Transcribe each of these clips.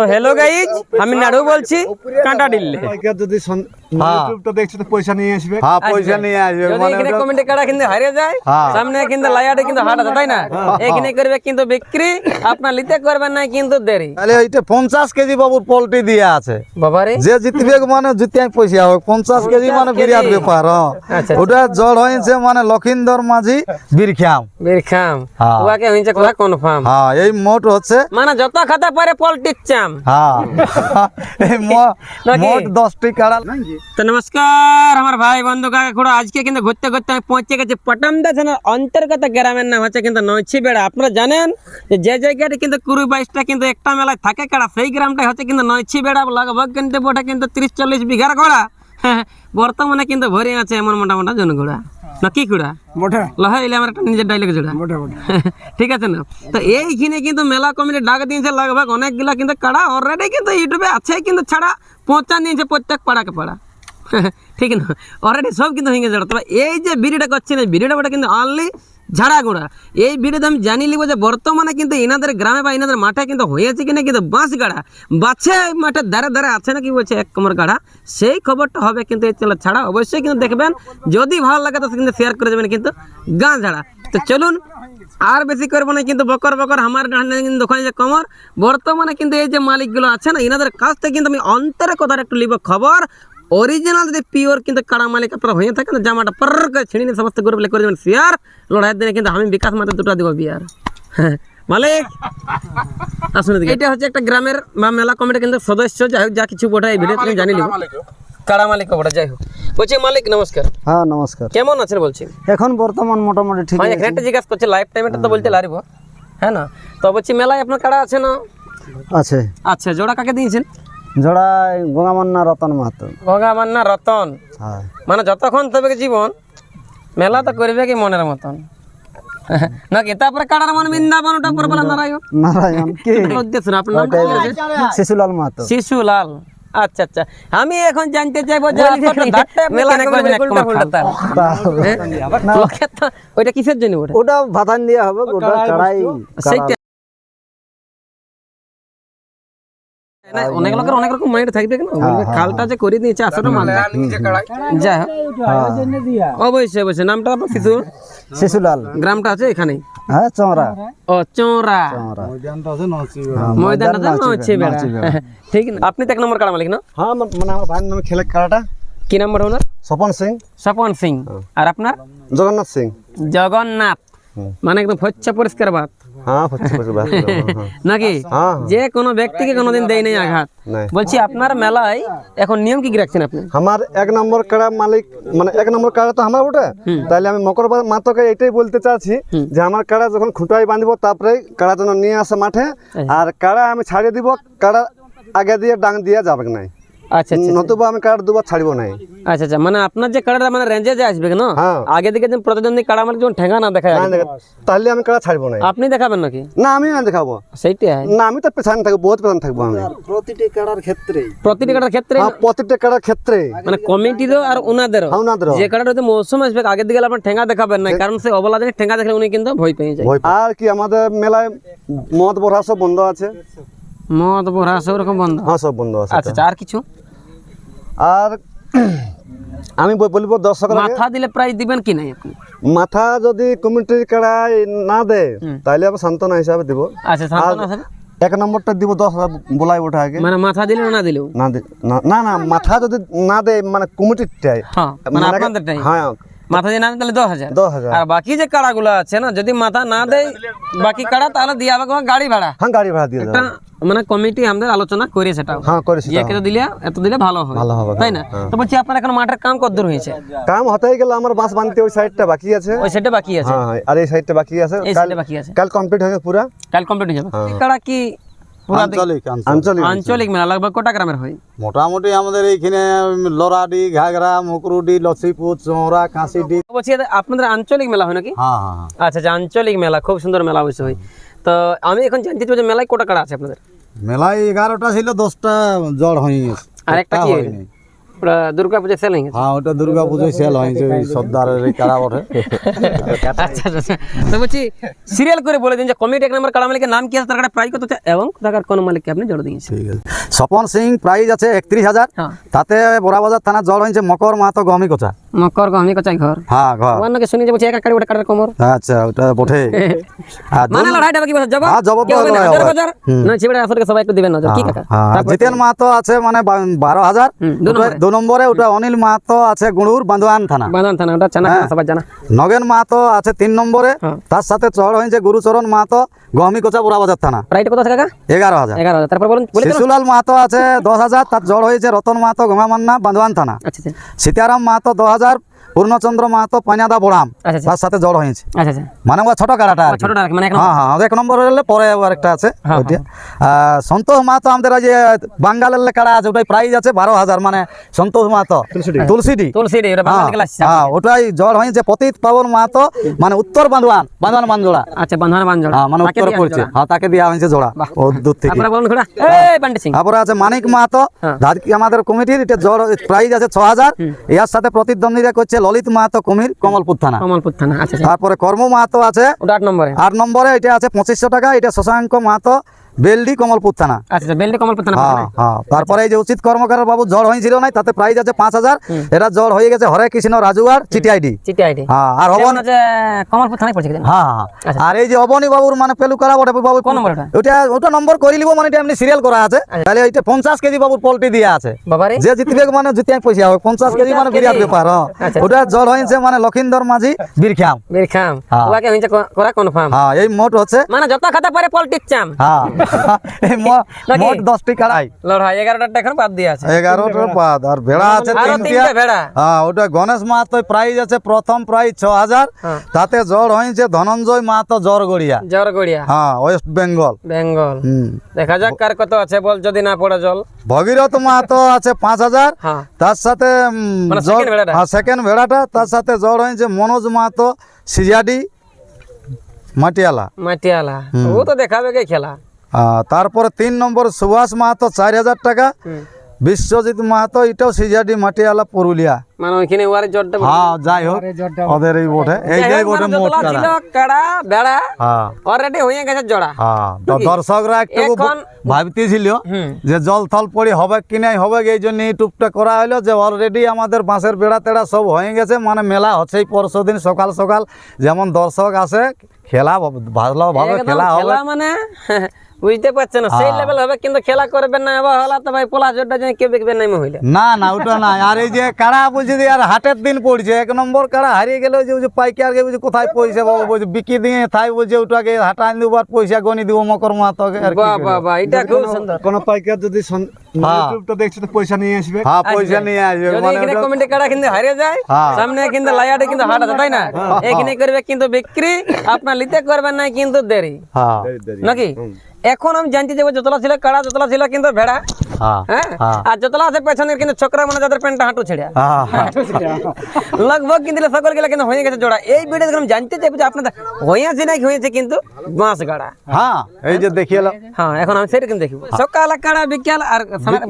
তো hello guys আমি নাড়ু বলছি কাঁটা ডিল্লে যদি হ্যাঁ। ইউটিউবটা দেখছে তো পয়সা নিয়ে আসবে। হ্যাঁ পয়সা নিয়ে আসবে মানে এখানে কমেন্টে কাটা কিন্তু হারিয়ে যায় হ্যাঁ। সামনে কিন্তু লাইয়াটে কিন্তু হাট আছে তাই না? এখানে করবে কিন্তু বিক্রি আপনার লিতে করবেন না কিন্তু দেরি। তাহলে কেজি বাবুর পোল্ট্রি দিয়ে আছে। বাবারে। যে জিতবে মানে জিতে পয়সা কেজি মানে বিরাট ব্যাপার। আচ্ছা, ওটা জড় হয়েছে মানে লক্ষিন্দর মাঝি বীরখ্যাম বীর খাম হ্যাঁ। কথা কনফার্ম হ্যাঁ এই মোট হচ্ছে মানে যত খাতা পারে পলটিক চাম। হ্যাঁ। এই মোট দশটি কাড়া তো নমস্কার আমার ভাই বন্ধু কাকা খুড়ো। আজকে কিন্তু ঘুরতে ঘুরতে আমি পৌঁছে গেছি পটামদা থানার অন্তর্গত গ্রামের নাম হচ্ছে কিন্তু নয়ছি বেড়া আপনারা জানেন যে যে জায়গাটা কিন্তু কুড়ি বাইশটা কিন্তু একটা মেলায় থাকে কাড়া সেই গ্রামটাই হচ্ছে কিন্তু নয়ছি বেড়া লগভগ কিন্তু ওটা কিন্তু তিরিশ চল্লিশ বিঘার ঘোড়া বর্তমানে কিন্তু ভরে আছে এমন মোটা মোটা জনঘোড়া না কি কুড়া মোটা লহাইলে আমার একটা নিজের ডাইলগ জোড়া। মোটা মোটা ঠিক আছে না? তো এইখানে কিন্তু মেলা কমিটি ডাক দিয়েছে লাগভাগ অনেকগুলা কিন্তু কাড়া অলরেডি কিন্তু ইউটিউবে আছে কিন্তু ছাড়া পৌঁছা নিয়েছে প্রত্যেক পাড়াকে পাড়া। ঠিক না? অলরেডি সব কিন্তু হয়ে গেছে তবে এই যে ভিডিওটা করছেন না ভিডিওটা কিন্তু অনলি ঝাড়াগুড়া এই ভিডিওতে আমি জানি লিব যে বর্তমানে কিন্তু এনাদের গ্রামে বা এনাদের মাঠে কিন্তু হয়েছে কিনা কিন্তু বাঁশ গাড়া। বাছে মাঠে ধারে ধারে আছে নাকি বলছে এক কমর গাড়া। সেই খবরটা হবে কিন্তু এই চ্যানেল ছাড়া। অবশ্যই কিন্তু দেখবেন, যদি ভালো লাগে তো কিন্তু শেয়ার করে দেবেন কিন্তু গাঁ ঝাড়া। তো চলুন, আর বেশি করব না কিন্তু বকর বকর, আমার দোকানে যে কমর। বর্তমানে কিন্তু এই যে মালিকগুলো আছে না, এনাদের কাছ থেকে কিন্তু আমি অন্তরে কথার একটু লিব খবর। অরিজিনাল যদি পিওর কিন্তু কাড়া মালিক আপনারা হয়ে থাকেন তো জামাটা পর করে ছিঁড়ে নিয়ে সমস্ত গ্রুপ করে দেবেন। শেয়ার লড়াইয়ের দিনে কিন্তু আমি বিকাশ মাত্র দুটো দিব বিয়ার। হ্যাঁ মালিক। আসুন। এটা হচ্ছে একটা গ্রামের বা মেলা কমিটি কিন্তু সদস্য যাই হোক যা কিছু বটে এই ভিডিও তুমি জানি লিব কাড়া মালিক বটে যাই হোক। বলছি মালিক নমস্কার। হ্যাঁ নমস্কার। কেমন আছেন বলছি? এখন বর্তমান মোটামুটি ঠিক হ্যাঁ এখানে একটা জিজ্ঞাসা করছে লাইফ টাইম এটা তো বলতে লারিব। হ্যাঁ না? তো বলছি মেলায় আপনার কাড়া আছে না? আছে। আচ্ছা জোড়া কাকে দিয়েছেন? জোড়ায় গঙ্গামান্না রতন মাহাতো। গঙ্গা মান্না রতন? হ্যাঁ। মানে যতক্ষণ তবে জীবন মেলা তো করবে কি মনের মতন? নাকি তারপরে কাড়ার মন বৃন্দাবন ওটা পর বলা নারায়ণ? নারায়ণ কি? উদ্দেশ্য আপনার নামটা শিশুলাল মাহাতো। শিশুলাল। আচ্ছা আচ্ছা। আমি এখন জানতে চাইব যে করবেন? এক কমা? হ্যাঁ? ওইটা কিসের জন্য ওটা? ওটা ভাতান দেওয়া হবে ওটা অনেক লোকের অনেক রকম মাইন্ড থাকবে কেন? খালটা যে করে দিয়েছে আসলে মাল হোক। অবশ্যই অবশ্যই। নামটা আপনার শিশু? শিশুলাল। গ্রামটা আছে এখানে? হ্যাঁ ও চোরা। ময়দানটা আছে ঠিক না আপনি তো এক নম্বর কাড়া মালিক না? হ্যাঁ আমার- মানে আমার ভাইয়ের নামে খেলে কারাটা কি নাম্বার ওনার? স্বপন সিং। স্বপন সিং। আর আপনার? জগন্নাথ সিং। জগন্নাথ। মানে একদম ফচ্ছা পরিষ্কার বাত। হ্যাঁ বাস, হ্যাঁ, হ্যাঁ। নাকি। যে কোনো ব্যক্তিকে কোনোদিন দেয় নাই আঘাত। বলছি আপনার মেলায় এখন নিয়ম কি কি রাখছেন আপনি? আমার এক নম্বর কাড়া মালিক মানে এক নম্বর কাড়া তো আমার ওটা তাহলে আমি মকর মাতকে এটাই বলতে চাচ্ছি যে আমার কাড়া যখন খুঁটাই বাঁধবো তারপরে কাড়া যেন নিয়ে আসে মাঠে আর কাড়া আমি ছাড়িয়ে দিব কাড়া আগে দিয়ে ডাং দিয়ে যাবে নাই। আচ্ছা আচ্ছা নতুবা আমি কাড়া দুবার ছাড়বো নাই। আচ্ছা আচ্ছা মানে আপনার যে কাড়াটা মানে রেঞ্জে যে আসবে না? হ্যাঁ। আগে দিকে যে প্রতিদ্বন্দ্বী মানে ঠেঙ্গা না দেখা না যায় দেখা- তাহলে আমি কাড়া ছাড়বো নাই। আপনি দেখাবেন নাকি? না আমি না দেখাবো। সেইটাই না আমি তো পেছানে থাকব বহুত পেছানে থাকব আমি। প্রতিটি কাড়ার ক্ষেত্রে। প্রতিটি কাটার ক্ষেত্রে? হ্যাঁ প্রত্যেকটা ক্ষেত্রে। মানে কমিটিরও আর ওনাদেরও হ্যাঁ ওনাদেরও। যে হয়তো মৌসুম আসবে আগের দিকে আপনার ঠেঙ্গা দেখাবেন না কারণ সে অবলা দিনে ঠেঙ্গা দেখলে উনি কিন্তু ভয় পেয়ে যায়। আর কি আমাদের মেলায় মদ বড়া সব বন্ধ আছে। মদ ভরা সব রকম বন্ধ? হ্যাঁ সব বন্ধ আছে আচ্ছা আচ্ছা আর কিছু? আর আমি বল- বলব দর্শকরা মাথা দিলে প্রাইজ দিবেন কি নাই আপনি? মাথা যদি কমিটির কেড়াই না দেয় তাহলে আমি সান্ত্বনা হিসাবে দিব। আচ্ছা সান্ত্বনা? এক নম্বরটা দিব দশ হাজার বলাই ওঠা আগে। মানে মাথা দিলে না দিলেও? না দি- না- না না মাথা যদি না দেয় মানে কমিটিরটাই হ্যাঁ মানে মানে- আপনাদেরটাই হ্যাঁ মাথা দিয়ে না দিলে তাহলে দশ হাজার। দশ হাজার। আর বাকি যে কাড়াগুলো আছে না যদি মাথা না দেয় বাকি কাড়া তাহলে দিয়ে হবে তোমার গাড়ি ভাড়া। হ্যাঁ গাড়ি ভাড়া দিয়ে দেবো। একটা মানে কমিটি আমাদের আলোচনা করে সেটাও হ্যাঁ করেছি যে এত দিলে এত দিলে ভালো হবে। ভালো হবে, তাই না? তো বলছি আপনার এখন মাঠের কাম কতদূর হয়েছে? কাম হতেই গেল আমার বাঁশ বাঁধতে ওই সাইডটা বাকি আছে। ওই সেটা বাকি আছে। হ্যাঁ হ্যাঁ আর এই সাইডটা বাকি আছে। এই কাল সাইডে বাকি আছে। কাল কমপ্লিট হয়ে গেছে পুরা। কাল কমপ্লিট হয়ে যাবে। হ্যাঁ। এই কাড়া কি পুরা দিক- আঞ্চলিক আঞ্চলিক। মেলা লাগবে কোটা গ্রামের হয়? মোটামুটি আমাদের এইখানে লরাডি ঘাগরা মুকরুডি লক্ষ্মীপুর চৌরা কাঁসিডি। বলছি আপনাদের আঞ্চলিক মেলা হয় নাকি? হ্যাঁ হ্যাঁ হ্যাঁ। আচ্ছা আচ্ছা আঞ্চলিক মেলা খুব সুন্দর মেলা অবশ্যই হয় তো আমি এখন জানতে চাই যে মেলায় কোটা আছে আপনাদের? মেলায় এগারোটা ছিল দশটা জ্বর হয়ে গেছে। আর একটা কি হয়নি। ওটা দুর্গা পূজা সেল হয়ে হ্যাঁ ওটা দুর্গা পুজোয় সেল হয়েছে সর্দারের কাড়া বটে। আচ্ছা আচ্ছা আচ্ছা। তো বলছি সিরিয়াল করে বলে দিন যে কমিটি এক নম্বর কাড়া মালিকের নাম কি আছে তার কত এবং তার কোন মালিককে আপনি জড়ো দিয়েছেন? ঠিক আছে। স্বপন সিং প্রাইজ আছে একত্রিশ হাজার। হ্যাঁ। তাতে বড়াবাজার থানা জল হয়েছে মকর মাহাতো গমি কোচা। মকর গহমি কচাই ঘর। হ্যাঁ ঘর। ওয়ান নাকি শুনি যে যাব এক কাড়ি ওটা কাড়ার কমর। আচ্ছা ওটা বটে। মানে দেব কি বসে যাব হ্যাঁ জবাব দাও হাজার হাজার। না ছিবড়া আসরকে সবাই একটু দিবেন না কি হ্যাঁ, কাকা? হ্যাঁ জিতেন মাহাতো আছে মানে 12000 দু নম্বরে। ওটা অনিল মাহাতো আছে গুড়ুর বান্দোয়ান থানা। বান্দোয়ান থানা ওটা চানা হ্যাঁ। সবাই জানা। নগেন মাহাতো আছে 3 নম্বরে। হ্যাঁ। তার সাথে চড় হইছে গুরুচরণ মাহাতো গহমি কোচা বড় বাজার থানা। রাইট কত আছে কাকা? 11000 11000 তারপর বলুন শিশুলাল মাহাতো আছে 10000 তার জড় হয়েছে রতন মাতো গোমা মান্না বান্দোয়ান থানা। আচ্ছা, আচ্ছা। সীতারাম মাহাতো 10000 ہزار পূর্ণচন্দ্র মাহাতো পানিয়াদা বড়াম আচ্ছা আচ্ছা। তার সাথে জড় হয়েছে। আচ্ছা মানে ওয়া ছোট কাড়াটা আর কি। ছোটটা রাখি, মানে এক হ্যাঁ হ্যাঁ এক নম্বর হলে পরে আর একটা আছে হ্যাঁ, আর সন্তোষ মাহাতো আমাদের যে বাঙ্গালের কাড়া আছে ওটাই প্রাইজ আছে বারো হাজার মানে সন্তোষ মাহাতো। তুলসিডি তুলসী রে ওটা বাংলা হ্যাঁ, হ্যাঁ ওটাই জড় হয়েছে। পতিত পাবন মাহাতো মানে উত্তর বান্দোয়ান বান্দোয়ান বানজোড়া আচ্ছা বাঞ্জোড়া হ্যাঁ মানে উত্তর পড়ছে। হ্যাঁ তাকে দেওয়া হয়েছে জোড়া। ও দূর থেকে। তারপরে আছে মানিক মাহাতো। হ্যাঁ। আমাদের কমিটির এটা জ্বর প্রাইজ আছে ছ হাজার। এর সাথে প্রতিদ্বন্দ্বীরা করছে ললিত মাহাতো কুমির কমলপুর থানা। কমলপুর থানা আচ্ছা আচ্ছা। তারপরে কর্ম মাহাতো আছে আট নম্বরে। আট নম্বরে এটা আছে পঁচিশশো টাকা এটা শশাঙ্ক মাহাতো। বেলডি কমলপুর থানা। আচ্ছা আচ্ছা বেলডি কমলপুর থানা হ্যাঁ হ্যাঁ তারপরে এই যে উচিত কর্মকার বাবু জ্বর হয়েছিল না তাতে প্রাইজ আছে পাঁচ হাজার। এটা জ্বর হয়ে গেছে হরে কৃষ্ণ রাজুয়ার চিটিআইডি চিটি আইডি হ্যাঁ আর হবন যে কমলপুর থানায় পড়ছে হ্যাঁ হ্যাঁ আর এই যে অবনী বাবুর মানে পেলুকারা বটে বাবু কোন নম্বর ওটা? ওটা ওটা নম্বর করে নিব মানে এটা এমনি সিরিয়াল করা আছে। তাহলে এইটা পঞ্চাশ কেজি বাবুর পোল্ট্রি দিয়ে আছে। বাবারে। যে জিতবে মানে জিতে পয়সা হবে। পঞ্চাশ কেজি মানে বিরাট ব্যাপার হ্যাঁ। আচ্ছা। ওটা জল হয়েছে মানে লক্ষিন্দর মাঝি বীরখ্যাম বীর খাম হ্যাঁ। ওয়াকে হইছে ক- করা কনফার্ম হ্যাঁ এই মোট হচ্ছে মানে যত খাতে পারে পলিটিক্স চাম। হ্যাঁ? মোট দশটি কাড়াই লড়াই এগারোটা এখন বাদ দিয়ে আছে। এগারোটার পাদ আর ভেড়া আছে আরও ভেড়া। হ্যাঁ ওটা গণেশ মাহাতো প্রাইজ আছে প্রথম প্রাইজ ছ হাজার হ্যাঁ। তাতে জ্বর হয়েছে ধনঞ্জয় মাহাতো জ্বর গড়িয়া জরগড়িয়া হ্যাঁ ওয়েস্ট বেঙ্গল বেঙ্গল দেখা যাক কার কত আছে বল যদি না পড়ে জল। ভগীরথ মাহাতো আছে পাঁচ হাজার হ্যাঁ। তার সাথে উম, মানে ভেড়াটা? সেকেন্ড ভেড়াটা। তার সাথে জ্বর হয়েছে মনোজ মাহাতো সিজাডি মাটিয়ালা। মাটিয়ালা। ও তো দেখাবে কে খেলা। তারপরে তিন নম্বর সুভাষ মাহাতো চার হাজার টাকা। বিশ্বজিৎ মাহাতো এটাও সিজাডি মাটিয়ালা পুরুলিয়া। মানে ওইখানে ওয়ারে জটটা হ্যাঁ যাই হোক ওদের এই বোটে। এই যে বোটে মোট কাড়া কাড়া বেড়া হ্যাঁ। অলরেডি হয়ে গেছে জোড়া। হ্যাঁ তো দর্শকরা একটু ভাবতেছিল যে জল থল পড়ি হবে কি নাই হবে এই জন্য করা হলো যে অলরেডি আমাদের বাঁশের বেড়া তেড়া সব হয়ে গেছে। মানে মেলা হচ্ছেই পরশু দিন সকাল সকাল। যেমন দর্শক আসে খেলা ভালোভাবে খেলা হবে। মানে বুঝতে পারছেন সেই লেভেল হবে কিন্তু খেলা করবেন না এবার হলা তো ভাই পোলা জোরটা যাই কেউ দেখবেন না হইলে না না ওটা না। আর এই যে কাড়া বলছে যে আর হাটের দিন পড়ছে এক নম্বর কাড়া হারিয়ে গেলে যে ওই যে পাইকারকে বলছে কোথায় পয়সা পাবো বলছে বিকি দিয়ে থাই বলছে ওটাকে হাঁটা আনি দেবো আর পয়সা গনি দিব মকর মাতকে বাহ বাহ বাহ এটা খুব সুন্দর। কোনো পাইকার যদি হ্যাঁ। ইউটিউবটা দেখছে তো পয়সা নিয়ে আসবে। হ্যাঁ পয়সা নিয়ে আসবে যদি মানে এখানে কমিটি কাড়া কিন্তু হারিয়ে যায় হ্যাঁ। সামনে কিন্তু লাইয়াটে কিন্তু হাট আছে তাই না? এখানে করবে কিন্তু বিক্রি আপনার লিতে করবেন না কিন্তু দেরি। হ্যাঁ। নাকি? এখন আমি জানতে যাব যতলা ছিল কাড়া যতলা ছিল কিন্তু ভেড়া। হ্যাঁ হ্যাঁ? হ্যাঁ। আর যতলা আছে পেছনের কিন্তু ছোকরা মানে যাদের প্যান্টটা হাঁটু ছেড়ে। লগভগ কিন্তু সকল গেলে কিন্তু হয়ে গেছে জোড়া। এই ভিডিও আমি জানতে চাইব যে আপনাদের হয়েছে নাকি হয়েছে কিন্তু বাঁশ গাড়া। হ্যাঁ এই যে দেখিয়ে এলাম হ্যাঁ এখন আমি সেটা কিন্তু দেখব। সকাল কাড়া বিকাল আর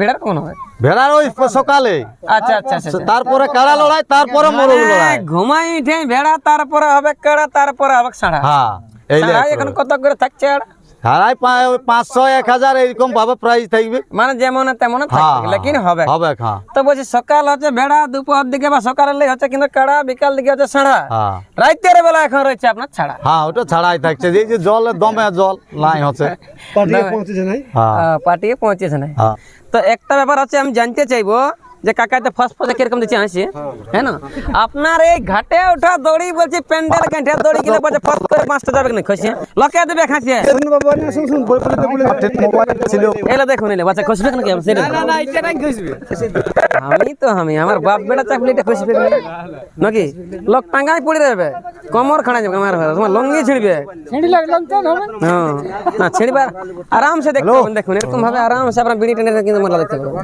ভেড়ার কোন হবে ভেড়ার ওই সকালে। আচ্ছা আচ্ছা আচ্ছা তারপরে কাড়া লড়াই তারপরে মোরগ লড়াই। ঘুমাই উঠে ভেড়া তারপরে হবে কাড়া তারপরে হবে সাড়া হ্যাঁ এখন কত করে থাকছে আর। পাঁচশো এক হাজার এইরকম ভাবে প্রাইস থাকবে। মানে যেমন তেমন হ্যাঁ লেকিন হবে। হবে হ্যাঁ। তো বলছি সকাল হচ্ছে ভেড়া দুপুর দিকে বা সকালে হচ্ছে কিন্তু কাড়া বিকাল দিকে হচ্ছে সাড়া হ্যাঁ। রাতের বেলা এখন রয়েছে আপনার ছাড়া। হ্যাঁ ওটা ছাড়াই থাকছে। এই যে জল দমে জল লাই হচ্ছে। পৌঁছেছে নাই? হ্যাঁ। হ্যাঁ তো একটা ব্যাপার আছে আমি জানতে চাইব যে কাকাতে ফার্স্ট ফার্স্ট কীরকম দিচ্ছে হাসি? হ্যাঁ না? আপনার এই ঘাটে ওঠা দড়ি বলছি প্যান্ডেল ঘাটে দড়ি গেলে বলছে ফার্স্ট করে পাঁচটা যাবে না? খসিয়ে লকে দেবে খাসিয়ে শুনুন বাবা না শুন শুন বলে বলে বলে মোবাইল ছিল। এলা দেখুন এলে। বাচ্চা খসবে আমি সেটা আমি তো আমি আমার বাপ বেটা চাকলিটা খসবে না। নাকি? লোক টাঙ্গাই পড়ে যাবে। কমর খাড়া যাবে আমার ঘরে তোমার লঙ্গি ছিড়বে। হ্যাঁ। না ছিড়বার আরামসে দেখতে দেখুন এরকম ভাবে আরামসে আপনার বিড়ি টেনে কিন্তু দেখতে পাবেন।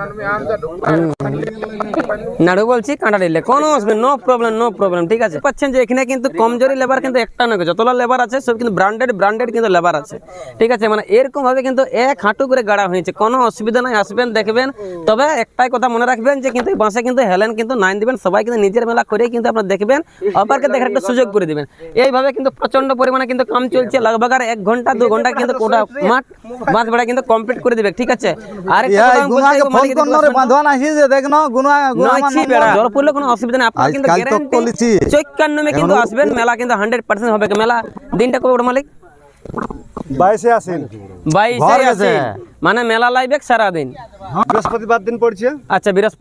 নাড়ু বলছি কাঁটা দিলে। কোনো অসুবিধা নো প্রবলেম নো প্রবলেম ঠিক আছে? পাচ্ছেন যে এখানে কিন্তু কমজোরি লেবার কিন্তু একটা নয় যতলা লেবার আছে সব কিন্তু ব্র্যান্ডেড ব্র্যান্ডেড কিন্তু লেবার আছে। ঠিক আছে? মানে এরকম ভাবে কিন্তু এক হাঁটু করে গাড়া হয়েছে কোনো অসুবিধা নাই আসবেন দেখবেন। তবে একটাই কথা মনে রাখবেন যে কিন্তু বাসে কিন্তু হেলেন কিন্তু নাইন দিবেন সবাই কিন্তু নিজের মেলা করে কিন্তু আপনারা দেখবেন। অপারকে দেখার একটা সুযোগ করে দিবেন। এইভাবে কিন্তু প্রচণ্ড পরিমাণে কিন্তু কাম চলছে। লগভগ আর এক ঘণ্টা দু ঘণ্টা কিন্তু ওটা মাঠ বাঁধ বেড়া কিন্তু কমপ্লিট করে দিবে ঠিক আছে? আর পড়লে কোনো অসুবিধা নেই। আপনার কিন্তু কলিছি। চৈকান্নমে কিন্তু আসবেন মেলা কিন্তু হান্ড্রেড পার্সেন্ট হবে। মেলা দিনটা কবে মালিক? বাইশে আসেন বাইশে ঘর গেছে। আসেন মানে মেলা লাইবে সারাদিন। বৃহস্পতিবার দিন পড়ছে। আচ্ছা বৃহস্পতি